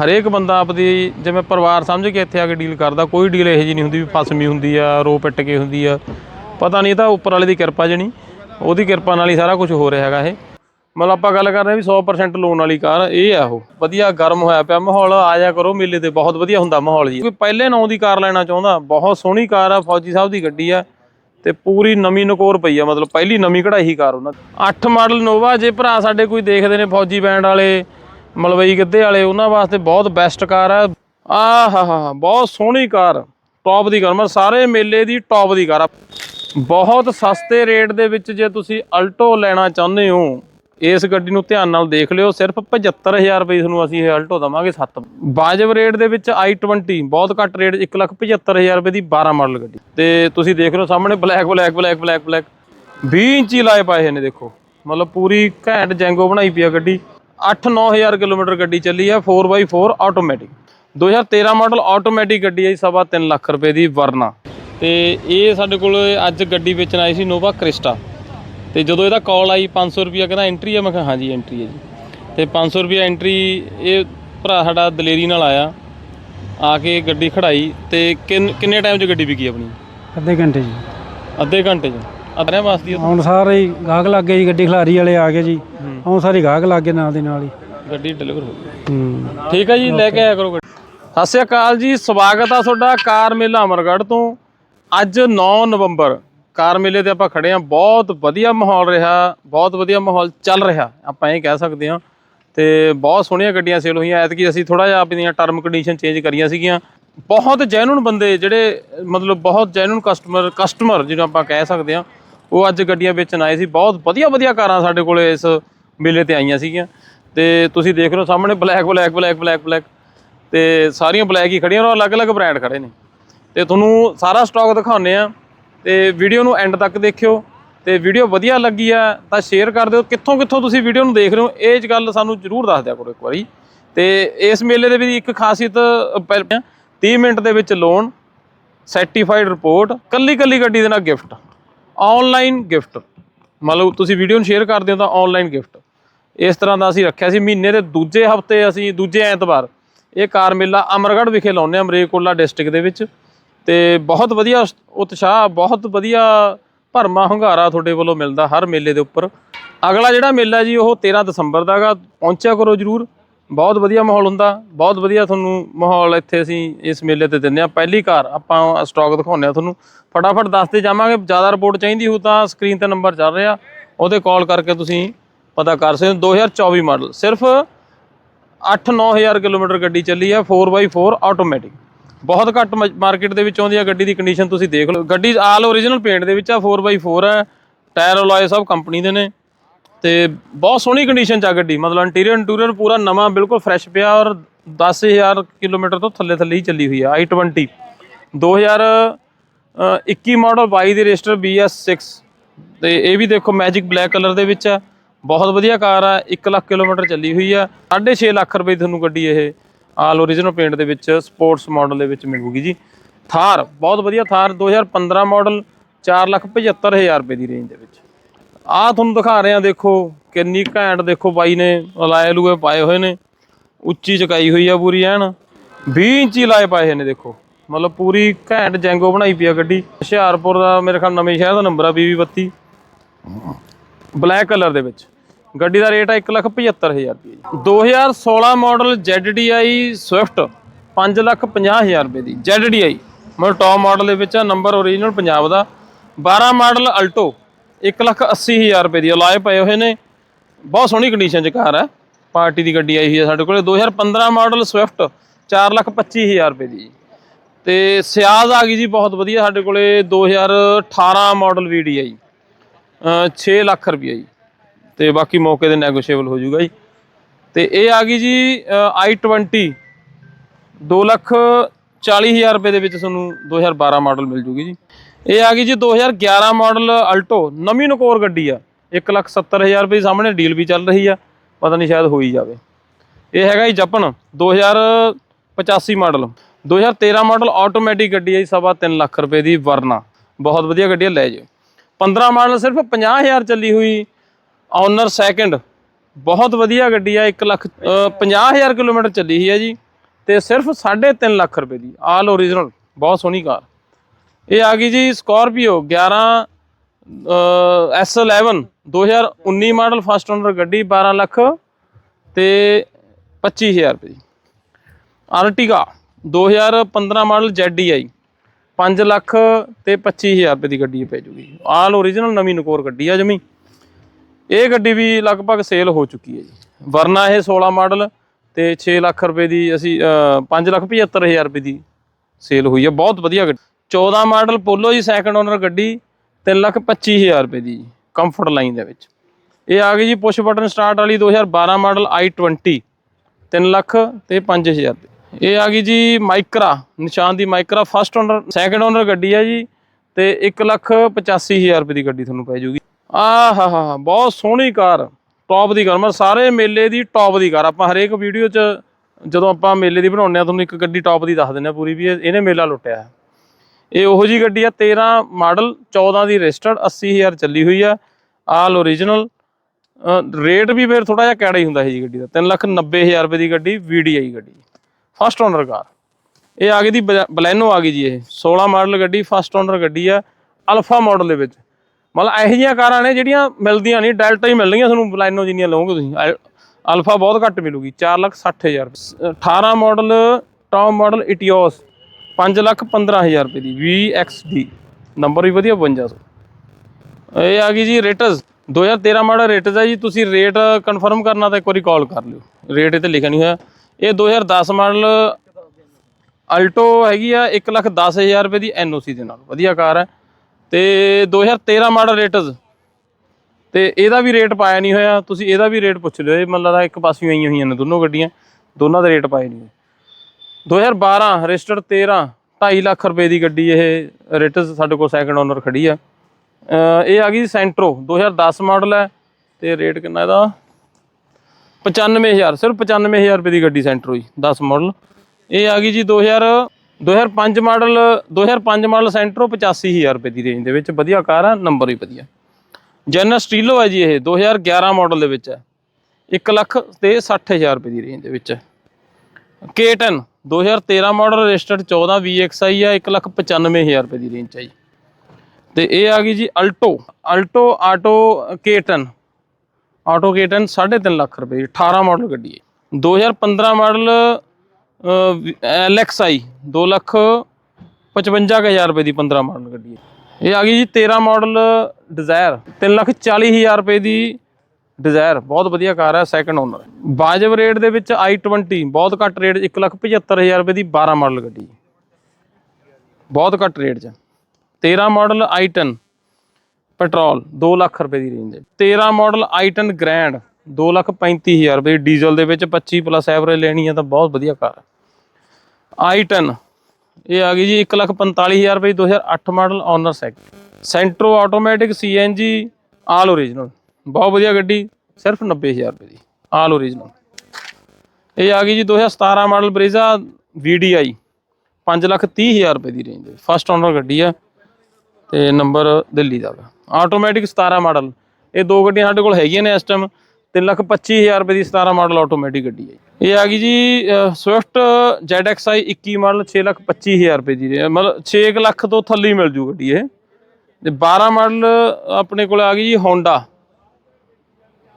ਹਰੇਕ ਬੰਦਾ ਆਪਦੀ ਜਿਵੇਂ ਪਰਿਵਾਰ ਸਮਝ ਕੇ ਇੱਥੇ ਆ ਕੇ ਡੀਲ ਕਰਦਾ, ਕੋਈ ਡੀਲ ਇਹੋ ਜਿਹੀ ਨਹੀਂ ਹੁੰਦੀ ਵੀ ਫਸਮੀ ਹੁੰਦੀ ਆ, ਰੋ ਪਿੱਟ ਕੇ ਹੁੰਦੀ ਆ। ਪਤਾ ਨਹੀਂ ਤਾਂ ਉੱਪਰ ਵਾਲੇ ਦੀ ਕਿਰਪਾ ਜਣੀ, ਉਹਦੀ ਕਿਰਪਾ ਨਾਲ ਹੀ ਸਾਰਾ ਕੁਝ ਹੋ ਰਿਹਾ ਹੈਗਾ ਇਹ। ਮਤਲਬ ਆਪਾਂ ਗੱਲ ਕਰ ਰਹੇ ਵੀ 100% ਲੋਨ ਵਾਲੀ ਕਾਰ, ਇਹ ਆ ਉਹ। ਵਧੀਆ ਗਰਮ ਹੋਇਆ ਪਿਆ ਮਾਹੌਲ, ਆ ਜਾ ਕਰੋ ਮੇਲੇ ਤੇ, ਬਹੁਤ ਵਧੀਆ ਹੁੰਦਾ ਮਾਹੌਲ ਜੀ। ਕੋਈ ਪਹਿਲੇ ਨਾਂ ਦੀ ਕਾਰ ਲੈਣਾ ਚਾਹੁੰਦਾ, ਬਹੁਤ ਸੋਹਣੀ ਕਾਰ ਆ, ਫੌਜੀ ਸਾਹਿਬ ਦੀ ਗੱਡੀ ਆ, ਤੇ ਪੂਰੀ ਨਵੀਂ ਨਕੋਰ ਪਈ ਆ, ਮਤਲਬ ਪਹਿਲੀ ਨਵੀਂ ਕਢਾਈ ਹੀ ਕਾਰ ਉਹਨਾਂ ਦੀ। 8 ਮਾਡਲ ਨੋਵਾ, ਜੇ ਭਰਾ ਸਾਡੇ ਕੋਈ ਦੇਖਦੇ ਨੇ ਫੌਜੀ ਬੈਂਡ ਵਾਲੇ ਮਲਵਈ ਗੱਦੇ ਵਾਲੇ, ਉਹਨਾਂ ਵਾਸਤੇ ਬਹੁਤ ਬੈਸਟ ਕਾਰ ਆ। ਆ ਹਾ ਬਹੁਤ ਸੋਹਣੀ ਕਾਰ ਟੌਪ ਦੀ ਕਾਰ। ਮਤਲਬ ਸਾਰੇ ਮੇਲੇ ਦੀ ਟੌਪ ਦੀ ਕਾਰ ਆ। ਬਹੁਤ ਸਸਤੇ ਰੇਟ ਦੇ ਵਿੱਚ ਜੇ ਤੁਸੀਂ ਅਲਟੋ ਲੈਣਾ ਚਾਹੁੰਦੇ ਹੋ, ਇਸ ਗੱਡੀ ਨੂੰ ਧਿਆਨ ਨਾਲ ਦੇਖ ਲਿਓ। ਸਿਰਫ 75000 ਰੁਪਏ ਤੁਹਾਨੂੰ ਅਸੀਂ ਇਹ ਅਲਟੋ ਦਵਾਂਗੇ 7 ਵਾਜਬ ਰੇਟ ਦੇ ਵਿੱਚ i20 ਬਹੁਤ ਘੱਟ ਰੇਟ 175000 ਰੁਪਏ ਦੀ 12 ਮਾਡਲ ਗੱਡੀ। ਤੇ ਤੁਸੀਂ ਦੇਖ ਲਓ ਸਾਹਮਣੇ black black black black black 20 ਇੰਚੀ ਲਾਏ ਪਾਏ ਨੇ, ਦੇਖੋ। ਮਤਲਬ ਪੂਰੀ ਘੈਂਟ ਜੈਂਗੋ ਬਣਾਈ ਪਈ ਆ ਗੱਡੀ। 8-9000 ਕਿਲੋਮੀਟਰ ਗੱਡੀ ਚੱਲੀ ਆ 4x4 ਆਟੋਮੈਟਿਕ 2013 ਮਾਡਲ ਆਟੋਮੈਟਿਕ ਗੱਡੀ ਹੈ ਜੀ, ਸਵਾ 3 ਲੱਖ ਰੁਪਏ ਦੀ ਵਰਨਾ। ਤੇ ਇਹ ਸਾਡੇ ਕੋਲ ਅੱਜ ਗੱਡੀ ਵੇਚਣ ਆਈ ਸੀ ਨੋਵਾ ਕ੍ਰਿਸਟਾ ਤੇ ਜਦੋਂ ਇਹਦਾ ਕਾਲ ਆਈ 500 ਰੁਪਿਆ ਕਹਿੰਦਾ ਐਂਟਰੀ ਆ ਮੈਂ ਕਿਹਾ ਹਾਂਜੀ ਐਂਟਰੀ ਹੈ ਜੀ। ਤੇ 500 ਰੁਪਿਆ ਐਂਟਰੀ ਇਹ ਭਰਾ ਸਾਡਾ ਦਲੇਰੀ ਨਾਲ ਆਇਆ ਆ ਕੇ ਗੱਡੀ ਖੜਾਈ ਤੇ ਕਿੰਨ- ਕਿੰਨੇ ਟਾਈਮ 'ਚ ਗੱਡੀ ਵਿਕੀ ਆਪਣੀ? ਅੱਧੇ ਘੰਟੇ ਜੀ। ਅੱਧੇ ਘੰਟੇ 'ਚ। ਅੱਧੇ ਵਾਸਤੇ ਹੁਣ ਸਾਰੇ ਹੀ ਗਾਹਕ ਲੱਗ ਗਏ ਜੀ ਗੱਡੀ ਖਿਲਾਰੀ ਵਾਲੇ ਆ ਗਏ ਜੀ। ਹੁਣ ਸਾਰੇ ਗਾਹਕ ਲੱਗ ਗਏ ਨਾਲ ਦੀ ਨਾਲ ਹੀ। ਗੱਡੀ ਡਿਲੀਵਰ ਹੋ ਗਈ। ਹੂੰ। ਠੀਕ ਹੈ ਜੀ ਲੈ ਕੇ ਆਇਆ ਕਰੋ ਗੱਡੀ। ਸਤਿ ਸ਼੍ਰੀ ਅਕਾਲ ਜੀ ਸਵਾਗਤ ਆ ਤੁਹਾਡਾ ਕਾਰ ਮੇਲਾ ਅਮਰਗੜ੍ਹ ਤੋਂ। ਅੱਜ 9 ਨਵੰਬਰ ਕਾਰ ਮੇਲੇ ਤੇ ਆਪਾਂ ਖੜੇ ਆ। ਬਹੁਤ ਵਧੀਆ ਮਾਹੌਲ ਰਿਹਾ ਬਹੁਤ ਵਧੀਆ ਮਾਹੌਲ ਚੱਲ ਰਿਹਾ ਆਪਾਂ ਇਹ ਕਹਿ ਸਕਦੇ ਹਾਂ। ਤੇ ਬਹੁਤ ਸੋਹਣੀਆਂ ਗੱਡੀਆਂ ਸੇਲ ਹੋਈਆਂ। ਐਤਕੀ ਅਸੀਂ ਥੋੜਾ ਜਿਹਾ ਆਪਣੀਆਂ ਟਰਮ ਕੰਡੀਸ਼ਨ ਚੇਂਜ ਕਰੀਆਂ ਸੀਗੀਆਂ। ਬਹੁਤ ਜੈਨੂਨ ਬੰਦੇ ਜਿਹੜੇ ਮਤਲਬ ਬਹੁਤ ਜੈਨੂਨ ਕਸਟਮਰ ਕਸਟਮਰ ਜਿਹਨੂੰ ਆਪਾਂ ਕਹਿ ਸਕਦੇ ਹਾਂ। ਉਹ ਅੱਜ ਗੱਡੀਆਂ ਵੇਚਣ ਆਏ ਸੀ। ਬਹੁਤ ਵਧੀਆ ਵਧੀਆ ਕਾਰਾਂ ਸਾਡੇ ਕੋਲੇ ਇਸ ਮੇਲੇ ਤੇ ਆਈਆਂ ਸੀਗੀਆਂ। ਤੇ ਤੁਸੀਂ ਦੇਖ ਰਹੇ ਹੋ ਸਾਹਮਣੇ black black black black black ਤੇ ਸਾਰੀਆਂ ਬਲੈਕ ਹੀ ਖੜੀਆਂ ਔਰ ਅਲੱਗ-ਅਲੱਗ ਬ੍ਰਾਂਡ ਖੜੇ ਨੇ। ਤੇ ਤੁਹਾਨੂੰ ਸਾਰਾ ਸਟਾਕ ਦਿਖਾਉਂਦੇ ਆ ਤੇ ਵੀਡੀਓ ਨੂੰ ਐਂਡ ਤੱਕ ਦੇਖਿਓ। ਤੇ ਵੀਡੀਓ ਵਧੀਆ ਲੱਗੀ ਆ ਤਾਂ ਸ਼ੇਅਰ ਕਰ ਦਿਓ। ਕਿੱਥੋਂ ਕਿੱਥੋਂ ਤੁਸੀਂ ਵੀਡੀਓ ਨੂੰ ਦੇਖ ਰਹੇ ਹੋ ਇਹ ਗੱਲ ਸਾਨੂੰ ਜਰੂਰ ਦੱਸ ਦਿਆ ਕਰੋ ਇੱਕ ਵਾਰੀ। ਤੇ ਇਸ ਮੇਲੇ ਦੇ ਵੀ ਇੱਕ ਖਾਸੀਅਤ ਅ, ਪਹਿਲ- 30 ਮਿੰਟ ਦੇ ਵਿੱਚ ਲੋਨ ਸਰਟੀਫਾਈਡ ਰਿਪੋਰਟ ਕੱਲੀ ਕੱਲੀ ਗੱਡੀ ਦੇ ਨਾਲ ਗਿਫਟ ਆਨਲਾਈਨ ਗਿਫਟ ਮੰਨ ਲਓ ਤੁਸੀਂ ਵੀਡੀਓ ਨੂੰ ਸ਼ੇਅਰ ਕਰਦੇ ਹੋ ਤਾਂ ਆਨਲਾਈਨ ਗਿਫਟ ਇਸ ਤਰ੍ਹਾਂ ਦਾ ਅਸੀਂ ਰੱਖਿਆ ਸੀ। ਮਹੀਨੇ ਦੇ ਦੂਜੇ ਹਫ਼ਤੇ ਅਸੀਂ ਦੂਜੇ ਐਤਵਾਰ ਇਹ ਕਾਰ ਮੇਲਾ ਅਮਰਗੜ੍ਹ ਵਿਖੇ ਲਾਉਂਦੇ ਹਾਂ ਮਰੇਕੋਲਾ ਡਿਸਟ੍ਰਿਕਟ ਦੇ ਵਿੱਚ। ਤੇ ਬਹੁਤ ਵਧੀਆ ਉਤਸ਼ਾਹ, ਬਹੁਤ ਵਧੀਆ ਭਰਮਾ ਹੁੰਗਾਰਾ ਤੁਹਾਡੇ ਵੱਲੋਂ ਮਿਲਦਾ ਹਰ ਮੇਲੇ ਦੇ ਉੱਪਰ। ਅਗਲਾ ਜਿਹੜਾ ਮੇਲਾ ਜੀ, ਉਹ 13 ਦਸੰਬਰ ਦਾ ਗਾ ਪਹੁੰਚਿਆ ਕਰੋ ਜਰੂਰ। ਬਹੁਤ ਵਧੀਆ ਮਾਹੌਲ ਹੁੰਦਾ, ਬਹੁਤ ਵਧੀਆ ਤੁਹਾਨੂੰ ਮਾਹੌਲ ਇੱਥੇ ਅਸੀਂ ਇਸ ਮੇਲੇ ਤੇ ਦਿੰਦੇ ਆ ਪਹਿਲੀ ਕਾਰ ਆਪਾਂ ਸਟਾਕ ਦਿਖਾਉਂਦੇ ਆ ਤੁਹਾਨੂੰ। ਫਟਾਫਟ ਦੱਸਦੇ ਜਾਵਾਂਗੇ, ਜ਼ਿਆਦਾ ਰਿਪੋਰਟ ਚਾਹੀਦੀ ਹੋ ਤਾਂ ਸਕਰੀਨ ਤੇ ਨੰਬਰ ਚੱਲ ਰਿਹਾ। ਉਹਦੇ ਕਾਲ ਕਰਕੇ ਤੁਸੀਂ ਪਤਾ ਕਰ ਸਕਦੇ ਹੋ 2024 ਮਾਡਲ ਸਿਰਫ 8-9000 ਕਿਲੋਮੀਟਰ ਗੱਡੀ ਚੱਲੀ ਆ 4x4 ਆਟੋਮੈਟਿਕ ਬਹੁਤ ਘੱਟ ਮਾਰਕੀਟ ਦੇ ਵਿੱਚ ਆਉਂਦੀ ਆ ਗੱਡੀ ਦੀ ਕੰਡੀਸ਼ਨ ਤੁਸੀਂ ਦੇਖ ਲਓ। ਗੱਡੀ ਆਲ ਓਰੀਜਨਲ ਪੇਂਟ ਦੇ ਵਿੱਚ ਆ 4x4 ਹੈ ਟਾਇਰ ਅਲੋਏ ਸਭ ਕੰਪਨੀ ਦੇ ਨੇ। ਤੇ ਬਹੁਤ ਸੋਹਣੀ ਕੰਡੀਸ਼ਨ ਚ ਆ ਗੱਡੀ। ਮਤਲਬ ਇੰਟੀਰੀਅਰ ਇੰਟੀਰੀਅਰ ਪੂਰਾ ਨਵਾਂ, ਬਿਲਕੁਲ ਫਰੈਸ਼ ਪਿਆ ਔਰ 10000 ਕਿਲੋਮੀਟਰ ਤੋਂ ਥੱਲੇ ਥੱਲੇ ਹੀ ਚੱਲੀ ਹੋਈ ਆ i20 2021 ਮਾਡਲ 22 ਦੀ ਰਜਿਸਟਰ BS6 ਤੇ ਇਹ ਵੀ ਦੇਖੋ ਮੈਜਿਕ ਬਲੈਕ ਕਲਰ ਦੇ ਵਿੱਚ ਆ। ਬਹੁਤ ਵਧੀਆ ਕਾਰ ਆ 1 ਲੱਖ ਕਿਲੋਮੀਟਰ ਚੱਲੀ ਹੋਈ ਆ। 6.5 ਲੱਖ ਰੁਪਏ ਦੀ ਤੁਹਾਨੂੰ ਗੱਡੀ ਇਹ, ਆਲ ਓਰੀਜਨਲ ਪੇਂਟ ਦੇ ਵਿੱਚ ਸਪੋਰਟਸ ਮਾਡਲ ਦੇ ਵਿੱਚ ਮਿਲੂਗੀ ਜੀ। ਥਾਰ, ਬਹੁਤ ਵਧੀਆ ਥਾਰ 2015 ਮਾਡਲ 475000 ਰੁਪਏ ਦੀ ਰੇਂਜ ਦੇ ਵਿੱਚ। ਆ ਤੁਹਾਨੂੰ ਦਿਖਾ ਰਹੇ ਆ, ਦੇਖੋ, ਕਿੰਨੀ ਘੈਂਟ ਦੇਖੋ ਬਾਈ ਨੇ ਲਾਏ ਲੂਏ ਪਾਏ ਹੋਏ ਨੇ। ਉੱਚੀ ਚਕਾਈ ਹੋਈ ਆ ਪੂਰੀ ਐਨ। 20 ਇੰਚੀ ਲਾਏ ਪਾਏ ਹੋਏ ਨੇ, ਦੇਖੋ। ਮਤਲਬ ਪੂਰੀ ਘੈਂਟ ਜੈਂਗੋ ਬਣਾਈ ਪਈ ਆ ਗੱਡੀ। ਹੁਸ਼ਿਆਰਪੁਰ ਦਾ ਮੇਰੇ ਖਿਆਲ ਨਵੇਂ ਸ਼ਹਿਰ ਦਾ ਨੰਬਰ ਆ 2032 ਬਲੈਕ ਕਲਰ ਦੇ ਵਿੱਚ। ਗੱਡੀ ਦਾ ਰੇਟ ਆ 175000 ਰੁਪਏ ਜੀ। 2016 ਮਾਡਲ ZDI ਸਵਿਫਟ 550000 ਰੁਪਏ ਦੀ। ZDI ਮਤਲਬ ਟੌਪ ਮਾਡਲ ਦੇ ਵਿੱਚ ਆ ਨੰਬਰ ਓਰੀਜਨਲ ਪੰਜਾਬ ਦਾ। 12 ਮਾਡਲ ਅਲਟੋ 180000 ਰੁਪਏ ਦੀ ਲਾਏ ਪਏ ਹੋਏ ਨੇ। ਬਹੁਤ ਸੋਹਣੀ ਕੰਡੀਸ਼ਨ ਚ ਕਾਰ ਹੈ। ਪਾਰਟੀ ਦੀ ਗੱਡੀ ਆਈ ਹੋਈ ਹੈ ਸਾਡੇ ਕੋਲੇ। 2015 ਮਾਡਲ ਸਵਿਫਟ 425000 ਰੁਪਏ ਦੀ। ਜੀ। ਤੇ ਸਿਆਜ਼ ਆ ਗਈ ਜੀ, ਬਹੁਤ ਵਧੀਆ। ਸਾਡੇ ਕੋਲੇ 2018 ਮਾਡਲ VDI ਅ 6 ਲੱਖ ਰੁਪਏ ਜੀ ਤੇ ਬਾਕੀ ਮੌਕੇ ਤੇ ਨੈਗੋਸ਼ੀਏਬਲ ਹੋ ਜਾਊਗਾ ਜੀ। ਤੇ ਇਹ ਆ ਗਈ ਜੀ i20 2 ਲੱਖ 40 ਹਜ਼ਾਰ ਰੁਪਏ ਦੇ ਵਿੱਚ ਤੁਹਾਨੂੰ 2012 ਮਾਡਲ ਮਿਲ ਜੂਗੀ ਜੀ। ਇਹ ਆ ਗਈ ਜੀ 2011 ਮਾਡਲ ਅਲਟੋ ਨਵੀਂ ਨਕੋਰ ਗੱਡੀ ਆ। 1 ਲੱਖ 70 ਹਜ਼ਾਰ ਰੁਪਏ ਦੀ ਸਾਹਮਣੇ ਡੀਲ ਵੀ ਚੱਲ ਰਹੀ ਆ ਪਤਾ ਨਹੀਂ ਸ਼ਾਇਦ ਹੋਈ ਜਾਵੇ। ਇਹ ਹੈਗਾ ਜੀ ਜਪਨ 2085 ਮਾਡਲ। 2013 ਮਾਡਲ ਆਟੋਮੈਟਿਕ ਗੱਡੀ ਹੈ ਜੀ ਸਵਾ 3 ਲੱਖ ਰੁਪਏ ਦੀ ਵਰਨਾ। ਬਹੁਤ ਵਧੀਆ ਗੱਡੀ ਹੈ ਲੈ ਜਾਓ 15 ਮਾਡਲ ਸਿਰਫ 50000 ਚੱਲੀ ਹੋਈ ਓਨਰ ਸੈਕੰਡ ਬਹੁਤ ਵਧੀਆ ਗੱਡੀ ਆ 1 ਲੱਖ ਅਹ 50000 ਕਿਲੋਮੀਟਰ ਚੱਲੀ ਸੀ ਆ ਜੀ ਤੇ ਸਿਰਫ 3.5 ਲੱਖ ਰੁਪਏ ਦੀ ਆਲ ਓਰੀਜਨਲ ਬਹੁਤ ਸੋਹਣੀ ਕਾਰ। ਇਹ ਆ ਗਈ ਜੀ Scorpio 11 S11 2019 model first owner ਗੱਡੀ 12 ਲੱਖ ਤੇ 25000 ਰੁਪਏ ਦੀ ਆਰਟੀਗਾ 2015 ਮਾਡਲ ZDI 5 ਲੱਖ ਤੇ 25000 ਰੁਪਏ ਦੀ ਗੱਡੀ ਪੈ ਜੂਗੀ। ਆਲ ਓਰੀਜਨਲ ਨਵੀਂ ਨਕੋਰ ਗੱਡੀ ਆ ਜਮੀ। ਇਹ ਗੱਡੀ ਵੀ ਲਗਭਗ ਸੇਲ ਹੋ ਚੁੱਕੀ ਹੈ ਜੀ। ਵਰਨਾ ਇਹ 16 ਮਾਡਲ ਤੇ 6 ਲੱਖ ਰੁਪਏ ਦੀ ਅਸੀਂ 5 ਲੱਖ 75000 ਰੁਪਏ ਦੀ ਸੇਲ ਹੋਈ ਹੈ। ਬਹੁਤ ਵਧੀਆ ਗੱਡੀ। 14 model Polo G second owner ਗੱਡੀ 3 ਲੱਖ 25000 ਰੁਪਏ ਦੀ ਜੀ ਕੰਫਰਟ ਲਾਈਨ ਦੇ ਵਿੱਚ। ਇਹ ਆ ਗਈ ਜੀ ਪੁਸ਼ ਬਟਨ ਸਟਾਰਟ ਵਾਲੀ 2012 ਮਾਡਲ i20 3 ਲੱਖ ਤੇ 5000 ਰੁਪਏ ਇਹ ਆ ਗਈ ਜੀ ਮਾਈਕਰਾ ਨਿਸ਼ਾਨ ਦੀ Micra first owner second owner ਗੱਡੀ ਹੈ ਜੀ, ਤੇ 1 ਲੱਖ 85000 ਰੁਪਏ ਦੀ ਗੱਡੀ ਤੁਹਾਨੂੰ ਪੈ ਜੂਗੀ। ਆਹ ਹਾ ਬਹੁਤ ਸੋਹਣੀ ਕਾਰ ਟੌਪ ਦੀ ਕਾਰ। ਮੈਂ ਸਾਰੇ ਮੇਲੇ ਦੀ ਟੌਪ ਦੀ ਕਾਰ। ਆਪਾਂ ਹਰੇਕ ਵੀਡੀਓ 'ਚ ਜਦੋਂ ਆਪਾਂ ਮੇਲੇ ਦੀ ਬਣਾਉਂਦੇ ਆ ਤੁਹਾਨੂੰ ਇੱਕ ਗੱਡੀ ਟੌਪ ਦੀ ਦੱਸ ਦਿੰਦੇ ਆ ਪੂਰੀ ਵੀ ਇਹਨੇ ਮੇਲਾ ਲੁੱਟਿਆ ਹੈ। ਇਹ ਉਹੋ ਜੀ ਗੱਡੀ ਆ 13 ਮਾਡਲ 14 ਦੀ ਰਜਿਸਟਰਡ 80000 ਚੱਲੀ ਹੋਈ ਆ, ਆਲ ਓਰੀਜਨਲ ਰੇਟ ਵੀ ਫਿਰ ਥੋੜਾ ਜਿਹਾ ਕਿਹੜਾ ਹੀ ਹੁੰਦਾ ਹੈ ਜੀ ਗੱਡੀ ਦਾ 390000 ਰੁਪਏ ਦੀ ਗੱਡੀ VDI ਗੱਡੀ। ਫਸਟ ਓਨਰ ਕਾਰ ਇਹ ਆ ਗਈ ਦੀ ਬਲੈ- ਬਲੈਨੋ ਆ ਗਈ ਜੀ ਇਹ। 16 ਮਾਡਲ ਗੱਡੀ ਫਸਟ ਓਨਰ ਗੱਡੀ ਆ ਅਲਫਾ ਮਾਡਲ ਦੇ ਵਿੱਚ। ਮਤਲਬ ਇਹੋ ਜਿਹੀਆਂ ਕਾਰਾਂ ਨੇ ਜਿਹੜੀਆਂ ਮਿਲਦੀਆਂ ਨਹੀਂ ਡੈਲਟਾ ਹੀ ਮਿਲਣਗੀਆਂ ਤੁਹਾਨੂੰ ਬਲੈਨੋ ਜਿੰਨੀਆਂ ਲਓਗੇ ਤੁਸੀਂ। ਅਲ- ਅਲਫਾ ਬਹੁਤ ਘੱਟ ਮਿਲੂਗੀ 460000 ਰੁਪਏ 18 ਮਾਡਲ ਟੌਪ ਮਾਡਲ ਇਟੀਓਸ 515000 ਰੁਪਏ ਦੀ VXD ਨੰਬਰ ਵੀ ਵਧੀਆ 5200 ਇਹ ਆ ਗਈ ਜੀ ਰੇਟਸ। 2013 ਮਾਡਲ ਰੇਟਸ ਹੈ ਜੀ। ਤੁਸੀਂ ਰੇਟ ਕਨਫਰਮ ਕਰਨਾ ਤਾਂ ਇੱਕ ਵਾਰੀ ਕਾਲ ਕਰ ਲਿਓ। ਰੇਟ ਇਹ ਤੇ ਲਿਖਿਆ ਨਹੀਂ ਹੋਇਆ। ਇਹ 2010 ਮਾਡਲ ਅਲਟੋ ਹੈਗੀ ਆ 110000 ਰੁਪਏ ਦੀ ਐਨਓਸੀ ਦੇ ਨਾਲ। ਵਧੀਆ ਕਾਰ ਹੈ ਤੇ 2013 ਮਾਡਲ ਰੇਟਸ। ਤੇ ਇਹਦਾ ਵੀ ਰੇਟ ਪਾਇਆ ਨਹੀਂ ਹੋਇਆ। ਤੁਸੀਂ ਇਹਦਾ ਵੀ ਰੇਟ ਪੁੱਛ ਲਿਓ। ਇਹ ਮਤਲਬ ਲੱਗਦਾ ਇੱਕ ਪਾਸਿਓਂ ਆਈਆਂ ਹੋਈਆਂ ਨੇ ਦੋਨੋਂ ਗੱਡੀਆਂ। ਦੋਨਾਂ ਦੇ ਰੇਟ ਪਾਏ ਨਹੀਂ ਹੋਏ। 2012 ਰਜਿਸਟਰਡ 13 2.5 ਲੱਖ ਰੁਪਏ ਦੀ ਗੱਡੀ ਇਹ ਰੇਟਸ ਸਾਡੇ ਕੋਲ ਸੈਕੰਡ ਓਨਰ ਖੜੀ ਆ। ਇਹ ਆ ਗਈ ਸੈਂਟਰੋ 2010 ਮਾਡਲ ਹੈ ਤੇ ਰੇਟ ਕਿੰਨਾ ਇਹਦਾ? 95000 ਸਿਰਫ 95000 ਰੁਪਏ ਦੀ ਗੱਡੀ ਸੈਂਟਰੋ ਜੀ 10 ਮਾਡਲ। ਇਹ ਆ ਗਈ ਜੀ 2000 2005 ਮਾਡਲ 2005 ਮਾਡਲ ਸੈਂਟਰੋ 85000 ਰੁਪਏ ਦੀ ਰੇਂਜ ਦੇ ਵਿੱਚ। ਵਧੀਆ ਕਾਰ ਆ ਨੰਬਰ ਵੀ ਵਧੀਆ। ਜੈਨਾ ਸਟੀਲੋ ਹੈ ਜੀ ਇਹ 2011 ਮਾਡਲ ਦੇ ਵਿੱਚ ਹੈ। 1 ਲੱਖ ਤੇ 60000 ਰੁਪਏ ਦੀ ਰੇਂਜ ਦੇ ਵਿੱਚ ਹੈ। K10 2013 ਮਾਡਲ ਰਜਿਸਟਰਡ 14 VXI ਆ 195000 ਰੁਪਏ ਦੀ ਰੇਂਜ ਚ ਹੈ ਜੀ। ਤੇ ਇਹ ਆ ਗਈ ਜੀ Alto Alto Alto K10 Alto K10 3.5 lakh ਰੁਪਏ ਦੀ 18 ਮਾਡਲ ਗੱਡੀ ਹੈ। 2015 ਮਾਡਲ LXI 2 ਲੱਖ 55000 ਰੁਪਏ ਦੀ 15 ਮਾਡਲ ਗੱਡੀ ਹੈ। ਇਹ ਆ ਗਈ ਜੀ 13 ਮਾਡਲ ਡਿਜ਼ਾਇਰ 3 ਲੱਖ 40000 ਰੁਪਏ ਦੀ ਡਿਜ਼ਾਇਰ ਬਹੁਤ ਵਧੀਆ ਕਾਰ ਹੈ ਸੈਕੰਡ ਓਨਰ ਵਾਜਬ ਰੇਟ ਦੇ ਵਿੱਚ i20 ਬਹੁਤ ਘੱਟ ਰੇਟ 175000 ਰੁਪਏ ਦੀ 12 ਮਾਡਲ ਗੱਡੀ। ਬਹੁਤ ਘੱਟ ਰੇਟ 'ਚ। 13 ਮਾਡਲ i10 ਪੈਟਰੋਲ 2 ਲੱਖ ਰੁਪਏ ਦੀ ਰੇਂਜ ਹੈ। 13 ਮਾਡਲ i10 ਗ੍ਰੈਂਡ 2 ਲੱਖ 35000 ਰੁਪਏ ਡੀਜ਼ਲ ਦੇ ਵਿੱਚ 25 ਪਲੱਸ ਐਵਰੇਜ ਲੈਣੀ ਹੈ ਤਾਂ ਬਹੁਤ ਵਧੀਆ ਕਾਰ ਹੈ। I10 ਇਹ ਆ ਗਈ ਜੀ 1 ਲੱਖ 45000 ਰੁਪਏ ਦੀ 2008 ਮਾਡਲ ਓਨਰ ਸੈਕ Santro automatic CNG all original ਬਹੁਤ ਵਧੀਆ ਗੱਡੀ ਸਿਰਫ 90000 ਰੁਪਏ ਦੀ ਆਲ ਓਰੀਜਨਲ ਇਹ ਆ ਗਈ ਜੀ 2017 ਮਾਡਲ ਬਰੇਜ਼ਾ VDI 5 ਲੱਖ 30000 ਰੁਪਏ ਦੀ ਰੇਂਜ ਫਸਟ ਓਨਰ ਗੱਡੀ ਆ ਤੇ ਨੰਬਰ ਦਿੱਲੀ ਦਾ ਆਟੋਮੈਟਿਕ 17 ਮਾਡਲ। ਇਹ ਦੋ ਗੱਡੀਆਂ ਸਾਡੇ ਕੋਲ ਹੈਗੀਆਂ ਨੇ ਇਸ ਟਾਈਮ 3 ਲੱਖ 25000 ਰੁਪਏ ਦੀ 17 ਮਾਡਲ ਆਟੋਮੈਟਿਕ ਗੱਡੀ ਹੈ ਇਹ ਆ ਗਈ ਜੀ ਸਵਿਫਟ ZXi 21 ਮਾਡਲ 6 ਲੱਖ 25000 ਰੁਪਏ ਦੀ range, ਮਤਲਬ 6 ਲੱਖ ਤੋਂ ਥੱਲੇ ਮਿਲ ਜੂ ਗੱਡੀ ਇਹ। ਤੇ 12 ਮਾਡਲ ਆਪਣੇ ਕੋਲ ਆ ਗਈ ਜੀ Honda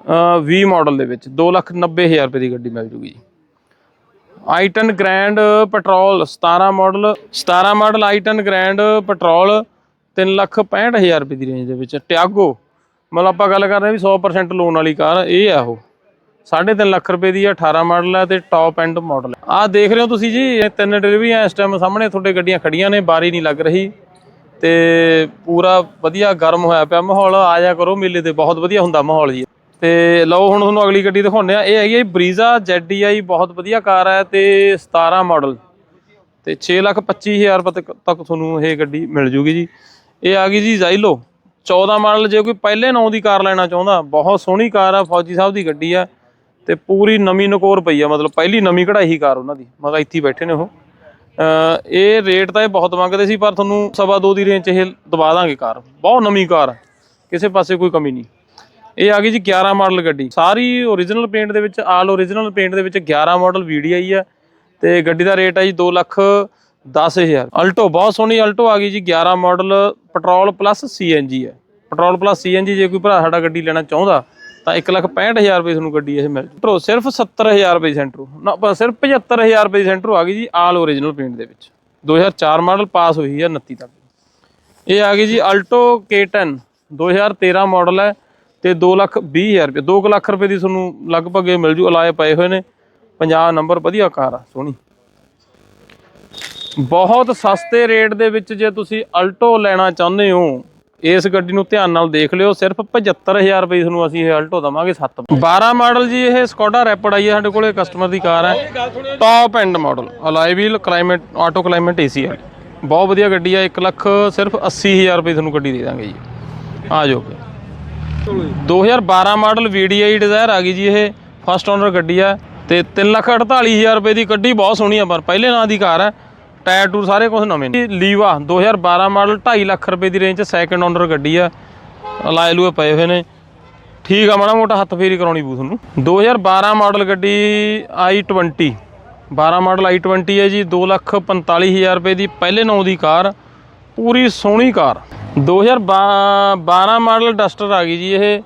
20 ਮਾਡਲ ਦੇ ਵਿੱਚ 2 ਲੱਖ 90000 ਰੁਪਏ ਦੀ ਗੱਡੀ ਮਿਲ ਜੂਗੀ ਜੀ। i10 grand petrol 17 model 17 model i10 grand petrol 3 lakh 65000 ਰੁਪਏ ਦੀ ਰੇਂਜ ਦੇ ਵਿੱਚ। ਟਿਆਗੋ ਮਤਲਬ ਆਪਾਂ ਗੱਲ ਕਰ ਰਹੇ ਵੀ 100% ਲੋਨ ਵਾਲੀ ਕਾਰ, ਇਹ ਆ ਉਹ। 3.5 ਲੱਖ ਰੁਪਏ ਦੀ ਆ 18 ਮਾਡਲ ਹੈ ਤੇ ਟੌਪ ਐਂਡ ਮਾਡਲ ਹੈ ਆਹ ਦੇਖ ਰਹੇ ਹੋ ਤੁਸੀਂ ਜੀ, ਇਹ ਤਿੰਨ ਡਿਲੀਵਰੀਆਂ ਇਸ ਟਾਈਮ ਸਾਹਮਣੇ ਤੁਹਾਡੇ ਗੱਡੀਆਂ ਖੜੀਆਂ ਨੇ, ਬਾਰੀ ਨਹੀਂ ਲੱਗ ਰਹੀ। ਤੇ ਪੂਰਾ ਵਧੀਆ ਗਰਮ ਹੋਇਆ ਪਿਆ ਮਾਹੌਲ, ਆ ਜਾ ਕਰੋ, ਮੇਲੇ ਤੇ ਬਹੁਤ ਵਧੀਆ ਹੁੰਦਾ ਮਾਹੌਲ ਜੀ। ਤੇ ਲਓ ਹੁਣ ਤੁਹਾਨੂੰ ਅਗਲੀ ਗੱਡੀ ਦਿਖਾਉਂਦੇ ਆ ਇਹ ਹੈਗੀ ਹੈ ਬਰੀਜ਼ਾ ZDI ਬਹੁਤ ਵਧੀਆ ਕਾਰ ਹੈ ਤੇ 17 ਮਾਡਲ। ਤੇ 6 ਲੱਖ 25000 ਰੁਪਏ ਤੱਕ ਤੱਕ ਤੁਹਾਨੂੰ ਇਹ ਗੱਡੀ ਮਿਲ ਜੂਗੀ ਜੀ। ਇਹ ਆ ਗਈ ਜੀ ਜ਼ਾਈਲੋ 14 ਮਾਡਲ, ਜੇ ਕੋਈ ਪਹਿਲੇ ਨਾਂ ਦੀ ਕਾਰ ਲੈਣਾ ਚਾਹੁੰਦਾ, ਬਹੁਤ ਸੋਹਣੀ ਕਾਰ ਆ, ਫੌਜੀ ਸਾਹਿਬ ਦੀ ਗੱਡੀ ਆ। ਤੇ ਪੂਰੀ ਨਵੀਂ ਨਕੋਰ ਪਈ ਆ, ਮਤਲਬ ਪਹਿਲੀ ਨਵੀਂ ਕਢਾਈ ਕਾਰ ਉਹਨਾਂ ਦੀ। ਮਤਲਬ ਇੱਥੇ ਬੈਠੇ ਨੇ ਉਹ। ਇਹ ਰੇਟ ਤਾਂ ਇਹ ਬਹੁਤ ਮੰਗਦੇ ਸੀ, ਪਰ ਤੁਹਾਨੂੰ ਸਵਾ ਦੋ ਦੀ ਰੇਂਜ 'ਚ ਇਹ ਦਵਾ ਦਾਂਗੇ ਕਾਰ। ਬਹੁਤ ਨਵੀਂ ਕਾਰ ਕਿਸੇ ਪਾਸੇ ਕੋਈ ਕਮੀ ਨਹੀਂ। ਇਹ ਆ ਗਈ ਜੀ 11 ਮਾਡਲ ਗੱਡੀ। ਸਾਰੀ ਓਰੀਜਨਲ ਪੇਂਟ ਦੇ ਵਿੱਚ, ਆਲ ਓਰੀਜਨਲ ਪੇਂਟ ਦੇ ਵਿੱਚ 11 ਮਾਡਲ VDI ਆ ਤੇ ਗੱਡੀ ਦਾ ਰੇਟ ਹੈ ਜੀ 2 ਲੱਖ 10000 ਅਲਟੋ ਬਹੁਤ ਸੋਹਣੀ ਅਲਟੋ ਆ ਗਈ ਜੀ 11 ਮਾਡਲ ਪੈਟਰੋਲ ਪਲੱਸ CNG ਹੈ ਪੈਟਰੋਲ ਪਲੱਸ CNG ਜੇ ਕੋਈ ਭਰਾ ਸਾਡਾ ਗੱਡੀ ਲੈਣਾ ਚਾਹੁੰਦਾ, ਤਾਂ 1 ਲੱਖ 65000 ਰੁਪਏ ਤੁਹਾਨੂੰ ਗੱਡੀ ਇਹ ਮਿਲ ਜੂ। ਸਿਰਫ 70000 ਰੁਪਏ ਦੀ ਸੈਂਟਰੋ ਨਾ ਪ- ਸਿਰਫ 75000 ਰੁਪਏ ਦੀ ਸੈਂਟਰੋ ਆ ਗਈ ਜੀ, ਆਲ ਓਰੀਜਨਲ ਪੇਂਟ ਦੇ ਵਿੱਚ। 2004 ਮਾਡਲ ਪਾਸ ਹੋਈ ਹੈ 29 ਤੱਕ। ਇਹ ਆ ਗਈ ਜੀ ਅਲਟੋ K10 2013 ਮਾਡਲ ਹੈ। ਤੇ 2 ਲੱਖ 20000 ਰੁਪਏ 2 ਲੱਖ ਰੁਪਏ ਦੀ ਤੁਹਾਨੂੰ ਲਗਭਗ ਇਹ ਮਿਲ ਜੂ ਅਲਾਏ ਪਏ ਹੋਏ ਨੇ। 50 ਨੰਬਰ ਵਧੀਆ ਕਾਰ ਆ, ਸੋਹਣੀ। ਬਹੁਤ ਸਸਤੇ ਰੇਟ ਦੇ ਵਿੱਚ ਜੇ ਤੁਸੀਂ ਅਲਟੋ ਲੈਣਾ ਚਾਹੁੰਦੇ ਹੋ, ਇਸ ਗੱਡੀ ਨੂੰ ਧਿਆਨ ਨਾਲ ਦੇਖ ਲਿਓ, ਸਿਰਫ 75000 ਰੁਪਏ ਤੁਹਾਨੂੰ ਅਸੀਂ ਇਹ ਅਲਟੋ ਦਵਾਂਗੇ 7 12 ਮਾਡਲ ਜੀ, ਇਹ ਸਕੋਡਾ ਰੈਪਡ ਆਈ ਹੈ, ਸਾਡੇ ਕੋਲੇ ਕਸਟਮਰ ਦੀ ਕਾਰ ਹੈ। Top end model alloy wheel climate auto climate AC ਹੈ ਬਹੁਤ ਵਧੀਆ ਗੱਡੀ ਹੈ 1 ਲੱਖ ਸਿਰਫ 80000 ਰੁਪਏ ਤੁਹਾਨੂੰ ਗੱਡੀ ਦੇ ਦਾਂਗੇ ਜੀ। ਆ ਜਾਓ 2012 ਮਾਡਲ VDI ਡਿਜ਼ਾਇਰ ਆ ਗਈ ਜੀ ਇਹ। ਫਸਟ ਓਨਰ ਗੱਡੀ ਆ ਤੇ 348000 ਰੁਪਏ ਦੀ ਗੱਡੀ ਬਹੁਤ ਸੋਹਣੀ ਆ, ਪਰ ਪਹਿਲੇ ਨਾਂ ਦੀ ਕਾਰ ਹੈ ਟਾਇਰ ਟੂਰ ਸਾਰੇ ਕੁਝ ਨਵੇਂ ਨੇ। ਲੀਵਾ 2012 ਮਾਡਲ 2.5 ਲੱਖ ਰੁਪਏ ਦੀ ਰੇਂਜ ਚ ਸੈਕੰਡ ਓਨਰ ਗੱਡੀ ਆ। ਲਾਏ ਲੂਏ ਪਏ ਹੋਏ ਨੇ। ਠੀਕ ਆ, ਮਾੜਾ ਮੋਟਾ ਹੱਥ ਫੇਰੀ ਕਰਾਉਣੀ ਪਊ ਤੁਹਾਨੂੰ। 2012 ਮਾਡਲ ਗੱਡੀ i20 12 ਮਾਡਲ i20 ਹੈ ਜੀ 245000 ਰੁਪਏ ਦੀ ਪਹਿਲੇ ਨਾਂ ਦੀ ਕਾਰ। ਪੂਰੀ ਸੋਹਣੀ ਕਾਰ। 2012 ਮਾਡਲ ਡਸਟਰ ਆ ਗਈ ਜੀ ਇਹ।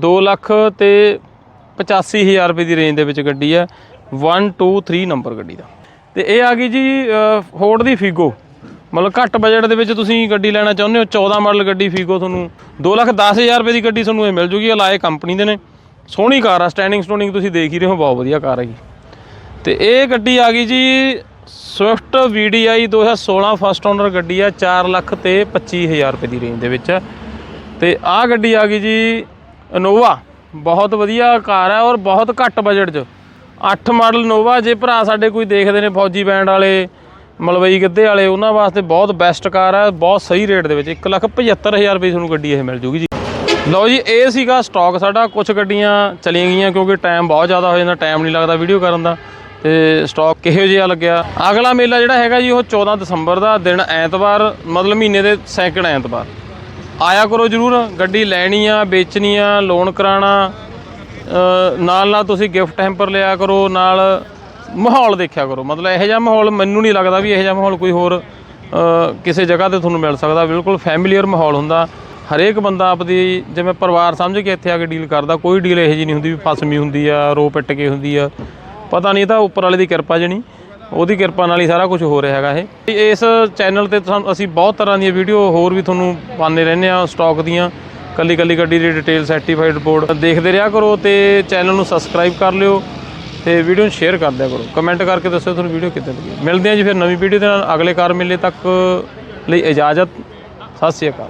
2 ਲੱਖ ਤੇ 85000 ਰੁਪਏ ਦੀ ਰੇਂਜ ਦੇ ਵਿੱਚ ਗੱਡੀ ਹੈ। 1 2 3 ਨੰਬਰ ਗੱਡੀ ਦਾ। ਤੇ ਇਹ ਆ ਗਈ ਜੀ ਫੋਰਡ ਦੀ ਫੀਗੋ ਮਤਲਬ ਘੱਟ ਬਜਟ ਦੇ ਵਿੱਚ ਤੁਸੀਂ ਗੱਡੀ ਲੈਣਾ ਚਾਹੁੰਦੇ ਹੋ 14 ਮਾਡਲ ਗੱਡੀ ਫੀਗੋ ਤੁਹਾਨੂੰ 2 ਲੱਖ 10000 ਰੁਪਏ ਦੀ ਗੱਡੀ ਤੁਹਾਨੂੰ ਇਹ ਮਿਲ ਜੂਗੀ ਅਲਾਏ ਕੰਪਨੀ ਦੇ ਨੇ। ਸੋਹਣੀ ਕਾਰ ਆ ਸਟੈਂਡਿੰਗ ਸਟੋਨਿੰਗ ਤੁਸੀਂ ਦੇਖ ਹੀ ਰਹੇ ਹੋ, ਬਹੁਤ ਵਧੀਆ ਕਾਰ ਹੈਗੀ। ਤੇ ਇਹ ਗੱਡੀ ਆ ਗਈ ਜੀ ਸਵਿਫਟ VDI 2016 ਫਸਟ ਓਨਰ ਗੱਡੀ ਆ 4 ਲੱਖ ਤੇ 25000 ਰੁਪਏ ਦੀ ਰੇਂਜ ਦੇ ਵਿੱਚ। ਤੇ ਆਹ ਗੱਡੀ ਆ ਗਈ ਜੀ ਇਨੋਵਾ ਬਹੁਤ ਵਧੀਆ ਕਾਰ ਹੈ ਔਰ ਬਹੁਤ ਘੱਟ ਬਜਟ 'ਚ। 8 ਮਾਡਲ ਇਨੋਵਾ ਜੇ ਭਰਾ ਸਾਡੇ ਕੋਈ ਦੇਖਦੇ ਨੇ ਫੌਜੀ ਬੈਂਡ ਵਾਲੇ, ਮਲਵਈ ਗੱਦੇ ਵਾਲੇ, ਉਹਨਾਂ ਵਾਸਤੇ ਬਹੁਤ ਬੈਸਟ ਕਾਰ ਹੈ ਬਹੁਤ ਸਹੀ ਰੇਟ ਦੇ ਵਿੱਚ। 175000 ਰੁਪਏ ਤੁਹਾਨੂੰ ਗੱਡੀ ਇਹ ਮਿਲ ਜੂਗੀ ਜੀ। ਲਓ ਜੀ, ਇਹ ਸੀਗਾ ਸਟਾਕ ਸਾਡਾ। ਕੁਝ ਗੱਡੀਆਂ ਚਲੀਆਂ ਗਈਆਂ ਕਿਉਂਕਿ ਟਾਈਮ ਬਹੁਤ ਜ਼ਿਆਦਾ ਹੋ ਜਾਂਦਾ ਟਾਈਮ ਨਹੀਂ ਲੱਗਦਾ ਵੀਡੀਓ ਕਰਨ ਦਾ। ਤੇ ਸਟਾਕ ਕਿਹੋ ਜਿਹਾ ਲੱਗਿਆ? ਅਗਲਾ ਮੇਲਾ ਜਿਹੜਾ ਹੈਗਾ ਜੀ, ਉਹ 14 ਦਸੰਬਰ ਦਾ ਦਿਨ ਐਤਵਾਰ, ਮਤਲਬ ਮਹੀਨੇ ਦੇ ਸੈਕਿੰਡ ਐਤਵਾਰ। ਆਇਆ ਕਰੋ ਜਰੂਰ, ਗੱਡੀ ਲੈਣੀ ਆ ਵੇਚਣੀ ਆ ਲੋਨ ਕਰਾਣਾ ਨਾਲ ਨਾਲ ਤੁਸੀਂ ਗਿਫਟ ਹੈਂਪਰ ਲਿਆ ਕਰੋ, ਨਾਲ ਮਾਹੌਲ ਦੇਖਿਆ ਕਰੋ। ਮਤਲਬ ਇਹੋ ਜਿਹਾ ਮਾਹੌਲ ਮੈਨੂੰ ਨਹੀਂ ਲੱਗਦਾ ਵੀ ਇਹੋ ਜਿਹਾ ਮਾਹੌਲ ਕੋਈ ਹੋਰ ਕਿਸੇ ਜਗ੍ਹਾ ਤੇ ਤੁਹਾਨੂੰ ਮਿਲ ਸਕਦਾ। ਬਿਲਕੁਲ ਫੈਮਿਲੀਅਰ ਮਾਹੌਲ ਹੁੰਦਾ। ਹਰੇਕ ਬੰਦਾ ਆਪਦੀ, ਜਿਵੇਂ ਪਰਿਵਾਰ ਸਮਝ ਕੇ ਇੱਥੇ ਆ ਕੇ ਡੀਲ ਕਰਦਾ। ਕੋਈ ਡੀਲ ਇਹੋ ਜਿਹੀ ਨਹੀਂ ਹੁੰਦੀ ਵੀ ਫਸਮੀ ਹੁੰਦੀ ਆ, ਰੋ ਪਿੱਟ ਕੇ ਹੁੰਦੀ ਆ। ਪਤਾ ਨਹੀਂ ਤਾਂ ਉੱਪਰ ਵਾਲੇ ਦੀ ਕਿਰਪਾ ਜਣੀ, ਉਹਦੀ ਕਿਰਪਾ ਨਾਲ ਹੀ ਸਾਰਾ ਕੁਝ ਹੋ ਰਿਹਾ ਹੈਗਾ ਇਹ। ਇਸ ਚੈਨਲ ਤੇ ਤੁਹਾਨੂੰ, ਅਸੀਂ ਬਹੁਤ ਤਰ੍ਹਾਂ ਦੀਆਂ ਵੀਡੀਓ ਹੋਰ ਵੀ ਤੁਹਾਨੂੰ ਪਾਉਂਦੇ ਰਹਿੰਦੇ ਆ ਸਟਾਕ ਦੀਆਂ ਕੱਲੀ ਕੱਲੀ ਗੱਡੀ ਦੀ ਡਿਟੇਲ ਸਰਟੀਫਾਈਡ ਰਿਪੋਰਟ ਦੇਖਦੇ ਰਿਹਾ ਕਰੋ ਤੇ ਚੈਨਲ ਨੂੰ ਸਬਸਕ੍ਰਾਈਬ ਕਰ ਲਿਓ ਤੇ ਵੀਡੀਓ ਨੂੰ ਸ਼ੇਅਰ ਕਰ ਦਿਆ ਕਰੋ। ਕਮੈਂਟ ਕਰਕੇ ਦੱਸੋ ਤੁਹਾਨੂੰ ਵੀਡੀਓ ਕਿੱਦਾਂ ਲੱਗੀ। ਮਿਲਦੇ ਆ ਜੀ ਫਿਰ ਨਵੀਂ ਵੀਡੀਓ ਦੇ ਨਾਲ। ਅਗਲੇ ਕਾਰ ਮੇਲੇ ਤੱਕ ਲਈ ਇਜਾਜ਼ਤ। ਸਤਿ ਸ਼੍ਰੀ ਅਕਾਲ।